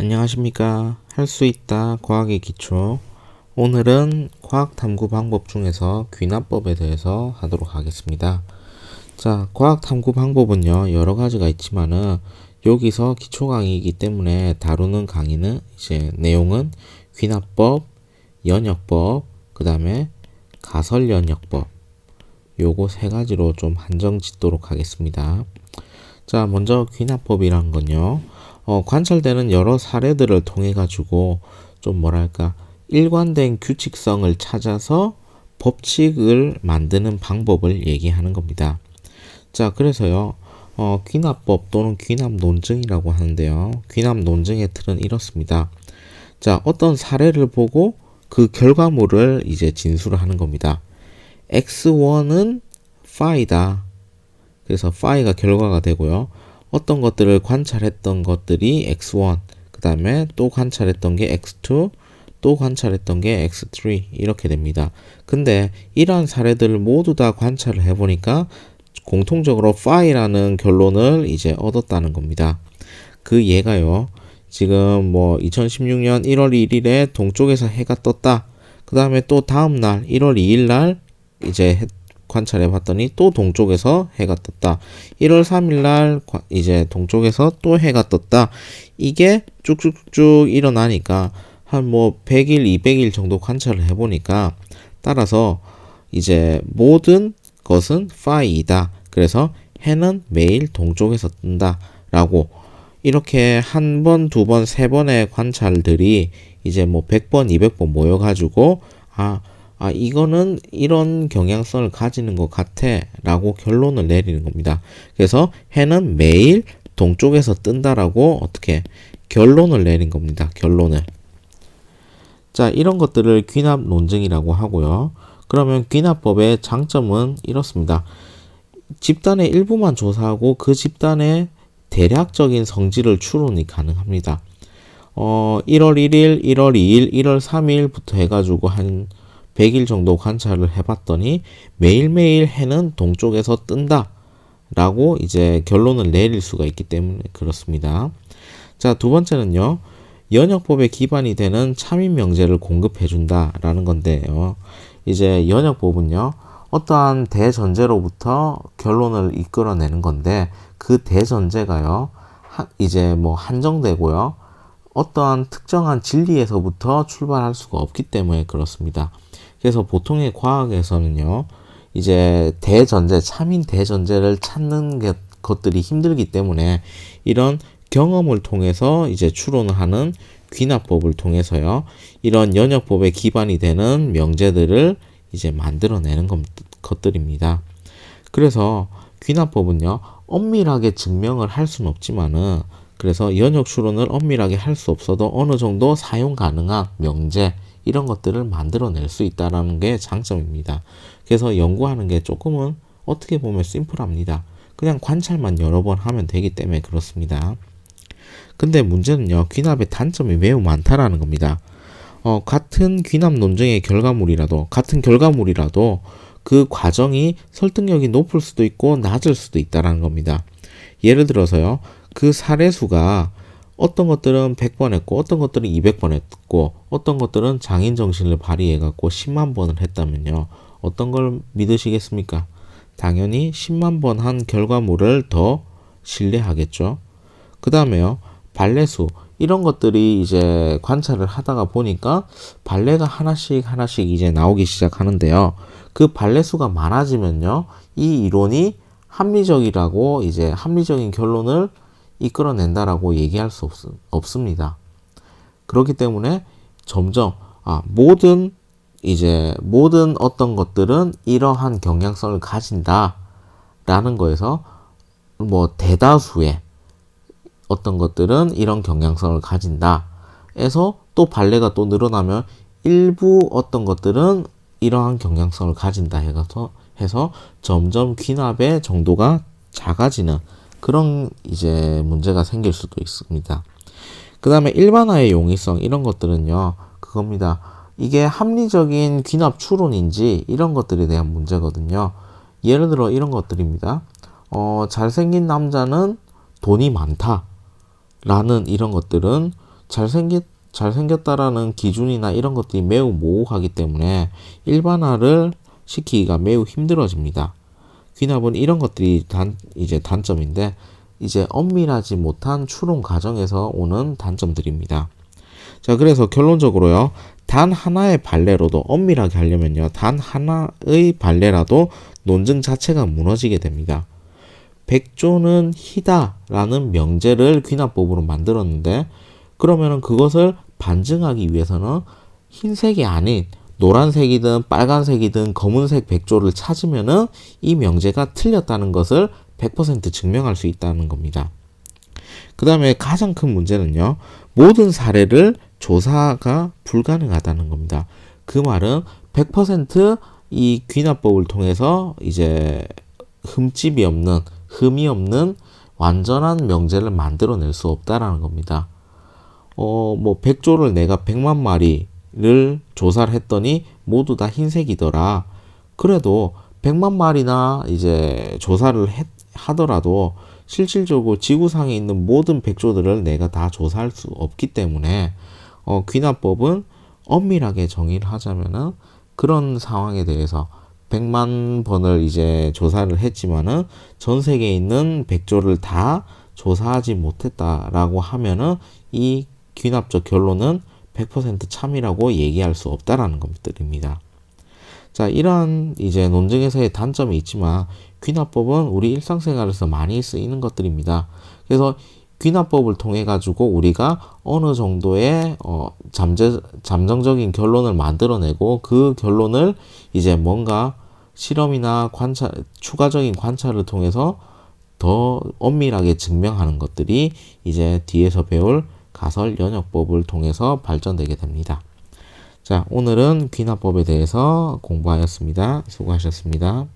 안녕하십니까. 할 수 있다 과학의 기초. 오늘은 과학 탐구 방법 중에서 귀납법에 대해서 하도록 하겠습니다. 자, 과학 탐구 방법은요, 여러 가지가 있지만은 여기서 기초 강의이기 때문에 다루는 강의는 이제 내용은 귀납법, 연역법, 그 다음에 가설 연역법. 요거 세 가지로 좀 한정 짓도록 하겠습니다. 자, 먼저 귀납법이란 건요. 어, 관찰되는 여러 사례들을 통해 가지고 좀 뭐랄까 일관된 규칙성을 찾아서 법칙을 만드는 방법을 얘기하는 겁니다. 자, 그래서요. 어, 귀납법 또는 귀납 논증이라고 하는데요. 귀납 논증의 틀은 이렇습니다. 자, 어떤 사례를 보고 그 결과물을 이제 진술을 하는 겁니다. x1은 phi다. 그래서 phi가 결과가 되고요. 어떤 것들을 관찰했던 것들이 x1, 그 다음에 또 관찰했던 게 x2, 또 관찰했던 게 x3 이렇게 됩니다. 근데 이러한 사례들을 모두 다 관찰을 해보니까 공통적으로 phi라는 결론을 이제 얻었다는 겁니다. 그 예가요. 지금 뭐 2016년 1월 1일에 동쪽에서 해가 떴다. 그 다음에 또 다음날 1월 2일 날 이제 관찰해 봤더니 또 동쪽에서 해가 떴다. 1월 3일 날 이제 동쪽에서 또 해가 떴다. 이게 쭉쭉쭉 일어나니까 한 뭐 100일, 200일 정도 관찰을 해 보니까 따라서 이제 모든 것은 파이이다. 그래서 해는 매일 동쪽에서 뜬다라고 이렇게 한 번, 두 번, 세 번의 관찰들이 이제 뭐 100번, 200번 모여 가지고 아 아, 이거는 이런 경향성을 가지는 것 같아 라고 결론을 내리는 겁니다. 그래서 해는 매일 동쪽에서 뜬다라고 어떻게 결론을 내린 겁니다. 결론을. 자, 이런 것들을 귀납 논증이라고 하고요. 그러면 귀납법의 장점은 이렇습니다. 집단의 일부만 조사하고 그 집단의 대략적인 성질을 추론이 가능합니다. 어, 1월 1일, 1월 2일, 1월 3일부터 해가지고 한 100일 정도 관찰을 해봤더니 매일매일 해는 동쪽에서 뜬다. 라고 이제 결론을 내릴 수가 있기 때문에 그렇습니다. 자, 두 번째는요. 연역법에 기반이 되는 참인 명제를 공급해 준다라는 건데요. 이제 연역법은요. 어떠한 대전제로부터 결론을 이끌어내는 건데 그 대전제가요. 이제 뭐 한정되고요. 어떠한 특정한 진리에서부터 출발할 수가 없기 때문에 그렇습니다. 그래서 보통의 과학에서는요, 이제 대전제, 참인 대전제를 찾는 것들이 힘들기 때문에 이런 경험을 통해서 이제 추론을 하는 귀납법을 통해서요, 이런 연역법의 기반이 되는 명제들을 이제 만들어내는 것, 것들입니다. 그래서 귀납법은요, 엄밀하게 증명을 할 수는 없지만은, 그래서 연역 추론을 엄밀하게 할 수 없어도 어느 정도 사용 가능한 명제, 이런 것들을 만들어낼 수 있다는 게 장점입니다. 그래서 연구하는 게 조금은 어떻게 보면 심플합니다. 그냥 관찰만 여러 번 하면 되기 때문에 그렇습니다. 근데 문제는요, 귀납의 단점이 매우 많다라는 겁니다. 어, 같은 귀납 논쟁의 결과물이라도, 같은 결과물이라도 그 과정이 설득력이 높을 수도 있고 낮을 수도 있다라는 겁니다. 예를 들어서요, 그 사례수가 어떤 것들은 100번 했고 어떤 것들은 200번 했고 어떤 것들은 장인 정신을 발휘해 갖고 10만 번을 했다면요. 어떤 걸 믿으시겠습니까? 당연히 10만 번 한 결과물을 더 신뢰하겠죠. 그다음에요. 발레수 이런 것들이 이제 관찰을 하다가 보니까 발레가 하나씩 하나씩 이제 나오기 시작하는데요. 그 발레 수가 많아지면요. 이 이론이 합리적이라고 이제 합리적인 결론을 이끌어낸다라고 얘기할 수 없, 없습니다. 그렇기 때문에 점점 아, 모든 이제 모든 어떤 것들은 이러한 경향성을 가진다라는 거에서 뭐 대다수의 어떤 것들은 이런 경향성을 가진다. 에서 또 발레가 또 늘어나면 일부 어떤 것들은 이러한 경향성을 가진다 해서 해서 점점 귀납의 정도가 작아지는 그런 이제 문제가 생길 수도 있습니다. 그 다음에 일반화의 용이성 이런 것들은요 그겁니다. 이게 합리적인 귀납 추론인지 이런 것들에 대한 문제거든요. 예를 들어 이런 것들입니다. 어, 잘생긴 남자는 돈이 많다. 라는 이런 것들은 잘생겼 잘생겼다라는 기준이나 이런 것들이 매우 모호하기 때문에 일반화를 시키기가 매우 힘들어집니다. 귀납은 이런 것들이 단 이제 단점인데 이제 엄밀하지 못한 추론 과정에서 오는 단점들입니다. 자, 그래서 결론적으로요. 단 하나의 발레로도 엄밀하게 하려면요. 단 하나의 발레라도 논증 자체가 무너지게 됩니다. 백조는 희다라는 명제를 귀납법으로 만들었는데 그러면은 그것을 반증하기 위해서는 흰색이 아닌 노란색이든 빨간색이든 검은색 백조를 찾으면은 이 명제가 틀렸다는 것을 100% 증명할 수 있다는 겁니다. 그 다음에 가장 큰 문제는요, 모든 사례를 조사가 불가능하다는 겁니다. 그 말은 100%이 귀납법을 통해서 이제 흠집이 없는, 흠이 없는 완전한 명제를 만들어낼 수 없다라는 겁니다. 어, 뭐, 백조를 내가 100만 마리 를 조사를 했더니 모두 다 흰색이더라. 그래도 100만 마리나 이제 조사를 했, 하더라도 실질적으로 지구상에 있는 모든 백조들을 내가 다 조사할 수 없기 때문에 어, 귀납법은 엄밀하게 정의를 하자면은 그런 상황에 대해서 100만 번을 이제 조사를 했지만은 전 세계에 있는 백조를 다 조사하지 못했다라고 하면은 이 귀납적 결론은 100% 참이라고 얘기할 수 없다라는 것들입니다. 자, 이러한 이제 논증에서의 단점이 있지만 귀납법은 우리 일상생활에서 많이 쓰이는 것들입니다. 그래서 귀납법을 통해 가지고 우리가 어느 정도의 어 잠재 잠정적인 결론을 만들어내고 그 결론을 이제 뭔가 실험이나 관찰 추가적인 관찰을 통해서 더 엄밀하게 증명하는 것들이 이제 뒤에서 배울 가설 연역법을 통해서 발전되게 됩니다. 자, 오늘은 귀납법에 대해서 공부하였습니다. 수고하셨습니다.